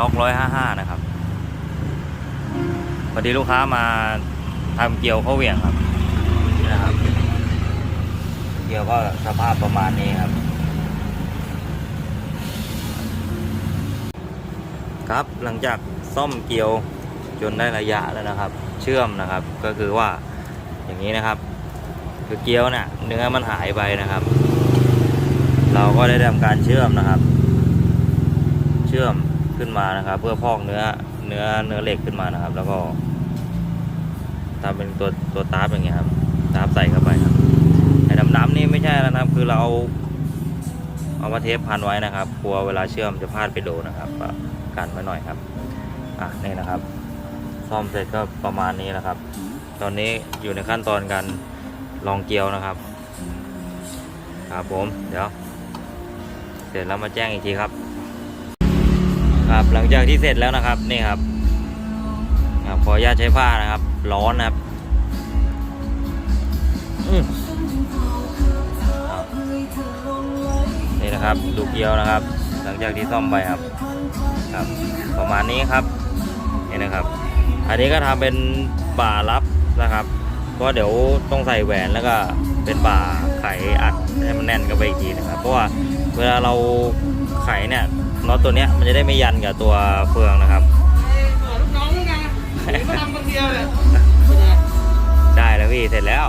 ล็อกร้อยห้าห้านะครับพอดีลูกค้ามาทำเกียวเข้าเหวี่ยงครับนี่นะครับ เกียวก็สภาพประมาณนี้ครับ ครับหลังจากซ่อมเกียวจนได้ระยะแล้วนะครับ เชื่อมนะครับก็คือว่าอย่างนี้นะครับ คือเกียวเนี่ยเนื้อมันหายไปนะครับ เราก็ได้ทำการเชื่อมนะครับ เชื่อม ขึ้นมานะครับ เพื่อพอกเนื้อเนื้อเนื้อเหล็กขึ้นมานะครับ แล้วก็ทำเป็นตัวตัวตาร์ปอย่างเงี้ยครับตาร์ปใส่เข้าไปครับไอ้ดำๆนี่ไม่ใช่แล้วนะครับคือเราเอาเอามาเทปพันไว้นะครับกลัวเวลาเชื่อมจะพลาดไปโดนนะครับกันไว้หน่อยครับอะนี่นะครับ ซ่อมเสร็จก็ประมาณนี้นะครับ ตอนนี้อยู่ในขั้นตอนการลองเกลียวนะครับ ครับผมเดี๋ยว เสร็จแล้วมาแจ้งอีกทีครับ ครับ หลังจากที่เสร็จแล้วนะครับนี่ครับครับขออนุญาตใช้ผ้านะครับ ร้อนนะครับนี่นะครับ ดูเกียวนะครับ หลังจากที่ซ่อมไปครับ ครับ ประมาณนี้ครับนี่นะครับ อันนี้ก็ทำเป็นบ่ารับนะครับเพราะเดี๋ยวต้องใส่แหวนแล้วก็เป็นบ่าไขอัดให้มันแน่นกันไปอีกทีนะครับ เพราะว่า เวลาเราไขเนี่ยน็อตตัวเนี้ยมันจะได้ไม่ยันกับตัวเฟืองนะครับลูกน้องนี่ไงหรือมาทำคนเดียวเลยได้แล้วพี่เสร็จแล้ว